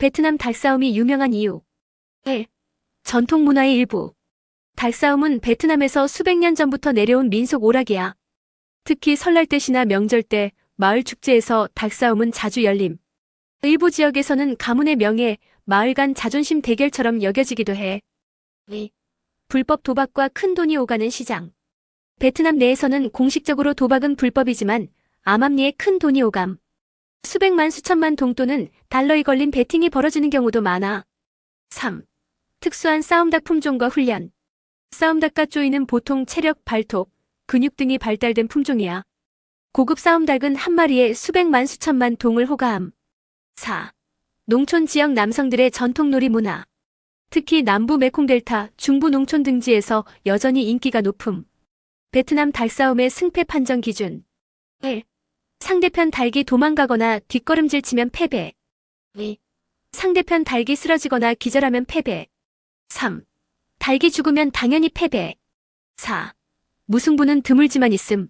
베트남 닭싸움이 유명한 이유. 1. 전통 문화의 일부. 닭싸움은 베트남에서 수백 년 전부터 내려온 민속 오락이야. 특히 설날 때시나 명절 때 마을 축제에서 닭싸움은 자주 열림. 일부 지역에서는 가문의 명예, 마을 간 자존심 대결처럼 여겨지기도 해. 2. 불법 도박과 큰 돈이 오가는 시장. 베트남 내에서는 공식적으로 도박은 불법이지만 암암리에 큰 돈이 오감. 수백만 수천만 동또는 달러에 걸린 베팅이 벌어지는 경우도 많아. 3. 특수한 싸움닭 품종과 훈련. 싸움닭과 쪼이는 보통 체력, 발톱, 근육 등이 발달된 품종이야. 고급 싸움닭은 한 마리에 수백만 수천만 동을 호가함. 4. 농촌 지역 남성들의 전통 놀이 문화. 특히 남부 메콩델타, 중부 농촌 등지에서 여전히 인기가 높음. 베트남 닭싸움의 승패 판정 기준. 1. 상대편 닭이 도망가거나 뒷걸음질 치면 패배. 2. 상대편 닭이 쓰러지거나 기절하면 패배. 3. 닭이 죽으면 당연히 패배. 4. 무승부는 드물지만 있음.